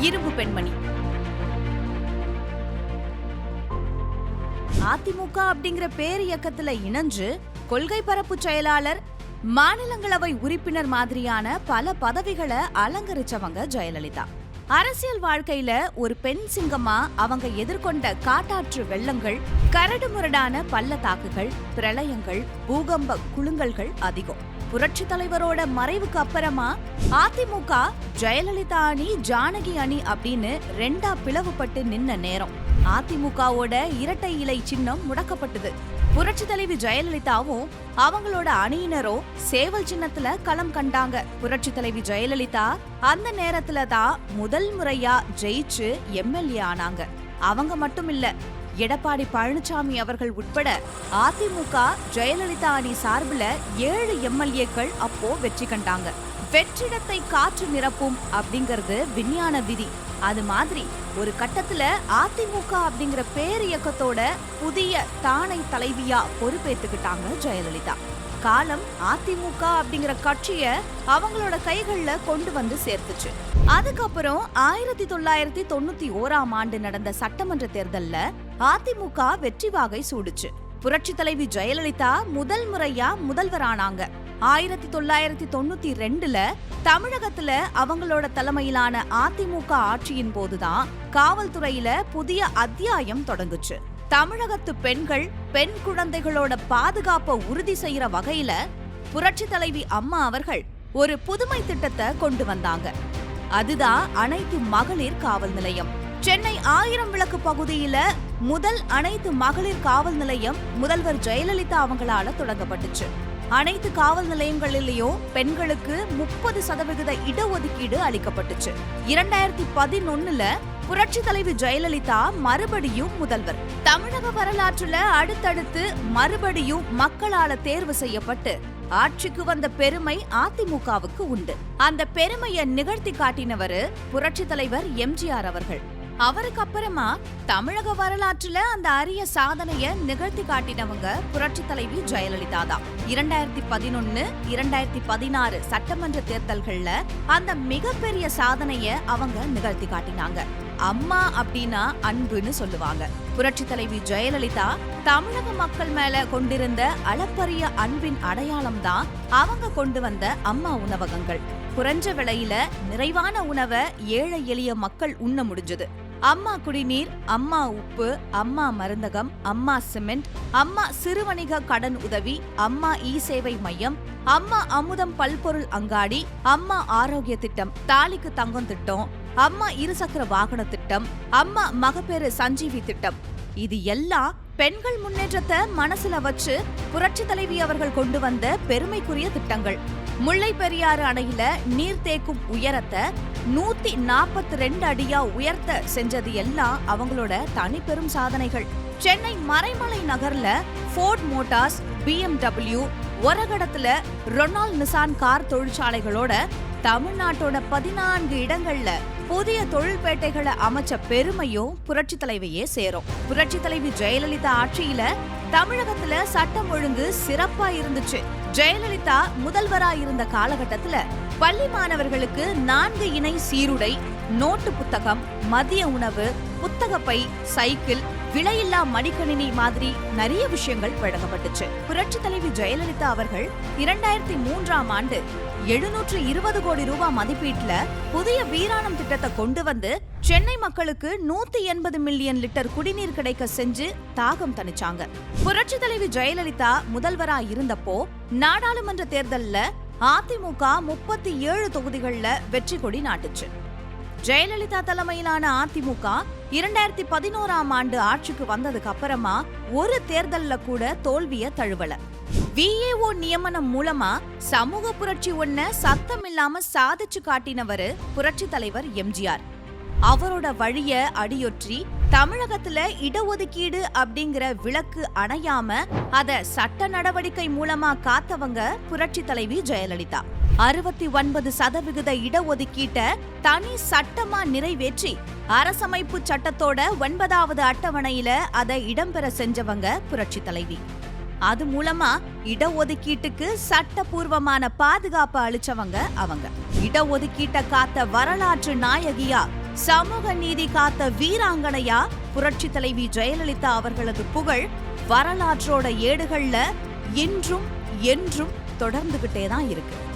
இரும்பு பெண்மணி. அதிமுக அப்படிங்கிற பேர் இயக்கத்துல இணைஞ்சு கொள்கை பரப்பு செயலாளர் மாநிலங்களவை உறுப்பினர் மாதிரியான பல பதவிகளை அலங்கரிச்சவங்க ஜெயலலிதா. அரசியல் வாழ்க்கையில ஒரு பெண் சிங்கமா அவங்க எதிர்கொண்ட காட்டாற்று வெள்ளங்கள் கரடுமுரடான பள்ளத்தாக்குகள் பிரளயங்கள் பூகம்ப குலுங்கல்கள் அதிகம். புரட்சி தலைவரோட மறைவுக்கு அப்புறமா அதிமுக ஜெயலலிதா அணி ஜானகி அணி அப்படின்னு ரெண்டா பிளவுபட்டு நின்ன நேரம். அதிமுகவோட இரட்டை இலை சின்னம் முடக்கப்பட்டது. புரட்சி தலைவி ஜெயலலிதாவும் அவங்களோட அணியினரோ சேவல் சின்னத்துல களம் கண்டாங்க. புரட்சி தலைவி ஜெயலலிதா அந்த நேரத்துல தான் முதல் முறையா ஜெயிச்சு எம்எல்ஏ ஆனாங்க. அவங்க மட்டும் இல்ல எடப்பாடி பழனிசாமி அவர்கள் உட்பட அதிமுக ஜெயலலிதா அணி சார்பில் ஏழு எம்எல்ஏக்கள் அப்போ வெற்றி கண்டாங்க. வெற்றிடத்தை காற்று நிரப்பும் அப்படிங்கிறது விஞ்ஞான விதி. அது மாதிரி ஒரு கட்டத்துல அதிமுக அப்படிங்கிற பேர் இயக்கத்தோட புதிய தானை தலைவியா பொறுப்பேத்துக்கிட்டாங்க ஜெயலலிதா. காலம் அதிமுக அப்படிங்கிற கட்சிய அவங்களோட கைகள்ல கொண்டு வந்து சேர்த்துச்சு. அதுக்கப்புறம் ஆயிரத்தி தொள்ளாயிரத்தி தொண்ணூத்தி ஓராம் ஆண்டு நடந்த சட்டமன்ற தேர்தல்ல அதிமுக வெற்றி வாகை சூடுச்சு. புரட்சி தலைவி ஜெயலலிதா முதல் முறையா முதல்வரானாங்க. ஆயிரத்தி தொள்ளாயிரத்தி தொண்ணூத்தி ரெண்டுல தமிழகத்துல அவங்களோட தலைமையிலான அதிமுக ஆட்சியின் போதுதான் காவல்துறையில புதிய அத்தியாயம் தொடங்குச்சு. தமிழகத்து பெண்கள் பெண் குழந்தைகளோட பாதுகாப்பை உறுதி செய்யற வகையில புரட்சி தலைவி அம்மா அவர்கள் ஒரு புதுமை திட்டத்தை கொண்டு வந்தாங்க. அதுதான் அனைத்து மகளிர் காவல் நிலையம். சென்னை ஆயிரம் விளக்கு பகுதியில முதல் அனைத்து மகளிர் காவல் நிலையம் முதல்வர் ஜெயலலிதா அவங்களால தொடங்கப்பட்டுச்சு. அனைத்து காவல் நிலையங்களிலேயும் பெண்களுக்கு முப்பது சதவிகித இடஒதுக்கீடு அளிக்கப்பட்டுச்சு. இரண்டாயிரத்தி பதினொன்னுல புரட்சி தலைவி ஜெயலலிதா மறுபடியும் முதல்வர். தமிழக வரலாற்றுல அடுத்தடுத்து மறுபடியும் மக்களால தேர்வு செய்யப்பட்டு ஆட்சிக்கு வந்த பெருமை அதிமுகவுக்கு உண்டு. அந்த பெருமையை நிகழ்த்தி காட்டினவர் புரட்சி தலைவர் எம்ஜிஆர் அவர்கள். அவருக்கு அப்புறமா தமிழக வரலாற்றுல அந்த அரிய சாதனைய நிகழ்த்தி காட்டினவங்க புரட்சி தலைவி ஜெயலலிதா தான். இரண்டாயிரத்தி பதினொன்னு இரண்டாயிரத்தி பதினாறு சட்டமன்ற தேர்தல்கள்ல அந்த மிகப்பெரிய சாதனைய அவங்க நிகழ்த்தி காட்டினாங்க. அம்மா அப்படின்னா அன்புன்னு சொல்லுவாங்க. புரட்சி தலைவி ஜெயலலிதா தமிழக மக்கள் மேல கொண்டிருந்த அளப்பரிய அன்பின் அடையாளம் தான் அவங்க கொண்டு வந்த அம்மா உணவகங்கள். குறைஞ்ச விலையில நிறைவான உணவை ஏழை எளிய மக்கள் உண்ண முடிஞ்சது. அம்மா குடிநீர் அம்மா உப்பு அம்மா மருந்தகம் அம்மா சிமெண்ட் அம்மா சிறுவணிக கடன் உதவி அம்மா இ சேவை மையம் அம்மா அமுதம் பல்பொருள் அங்காடி அம்மா ஆரோக்கிய திட்டம் தாலிக்கு தங்கம் திட்டம் அம்மா இருசக்கர வாகன திட்டம் அம்மா மகப்பேறு சஞ்சீவி திட்டம். இது எல்லாம் பெண்கள் முன்னேற்றத்தை மனசுல வச்சு புரட்சி தலைவி அவர்கள் கொண்டு வந்த பெருமைக்குரிய திட்டங்கள். முல்லை பெரியாறு அணையில நீர் தேக்கும் உயரத்தை நூத்தி நாற்பத்தி ரெண்டு அடியா உயர்த்த செஞ்சது எல்லாம் அவங்களோட தனிப்பெரும் சாதனைகள். சென்னை மறைமலை நகர்ல ஃபோர்ட் மோட்டார்ஸ் பிஎம்டபிள்யூ ஒரகடத்துல ரொனால்ட் நிசான் கார் தொழிற்சாலைகளோட தமிழ்நாட்டோட பதினான்கு இடங்கள்ல புதிய தொழில்பேட்டைகளை அமைச்ச பெருமையும் புரட்சி தலைவியே சேரும். புரட்சி தலைவி ஜெயலலிதா ஆட்சியில தமிழகத்துல சட்டம் ஒழுங்கு சிறப்பா இருந்துச்சு. ஜெயலலிதா முதல்வரா இருந்த காலகட்டத்துல பள்ளி மாணவர்களுக்கு நான்கு இணை சீருடை நோட்டு புத்தகம் மதிய உணவு புத்தகப்பை சைக்கிள் விலையில்லா மடிக்கணினி மாதிரி நிறைய விஷயங்கள் வழங்கப்பட்டுச்சு. புரட்சி தலைவி ஜெயலலிதா அவர்கள் இரண்டாயிரத்தி மூன்றாம் ஆண்டு எழுநூற்று இருபது கோடி ரூபாய் மதிப்பீட்டுல புதிய வீராணம் திட்டத்தை கொண்டு வந்து சென்னை மக்களுக்கு நூத்தி எண்பது மில்லியன் லிட்டர் குடிநீர் கிடைக்க செஞ்சு தாகம் தணிச்சாங்க. புரட்சி தலைவி ஜெயலலிதா முதல்வரா இருந்தப்போ நாடாளுமன்ற தேர்தல்ல அதிமுக முப்பத்தி ஏழு தொகுதிகள்ல வெற்றி கொடி நாட்டுச்சு. ஜெயலலிதா தலைமையிலான அதிமுக இரண்டாயிரத்தி பதினோராம் ஆண்டு ஆட்சிக்கு வந்ததுக்கு அப்புறமா ஒரு தேர்தல்ல கூட தோல்விய தழுவல. விஏஓ நியமனம் மூலமா சமூக புரட்சி ஒன்ன சத்தம் இல்லாம சாதிச்சு காட்டினவரு புரட்சி தலைவர் எம்ஜிஆர். அவரோட வழிய அடியொற்றி தமிழகத்துல இடஒதுக்கீடு அப்படிங்கிற விளக்கு அணையாம அத சட்ட நடவடிக்கை மூலமா காத்தவங்க புரட்சி தலைவி ஜெயலலிதா. அறுபத்தி ஒன்பது சதவிகித இடஒதுக்கீட்ட தனி சட்டமா நிறைவேற்றி அரசமைப்பு சட்டத்தோட ஒன்பதாவது அட்டவணையில அதை இடம்பெற செஞ்சவங்க புரட்சி தலைவி. அது மூலமா இடஒதுக்கீட்டுக்கு சட்டபூர்வமான பாதுகாப்பு அளிச்சவங்க அவங்க. இடஒதுக்கீட்ட காத்த வரலாற்று நாயகியா சமூக நீதி காத்த வீராங்கனையா புரட்சி தலைவி ஜெயலலிதா அவர்களது புகழ் வரலாற்றோட ஏடுகள்ல இன்றும் என்றும் தொடர்ந்துகிட்டே தான் இருக்கு.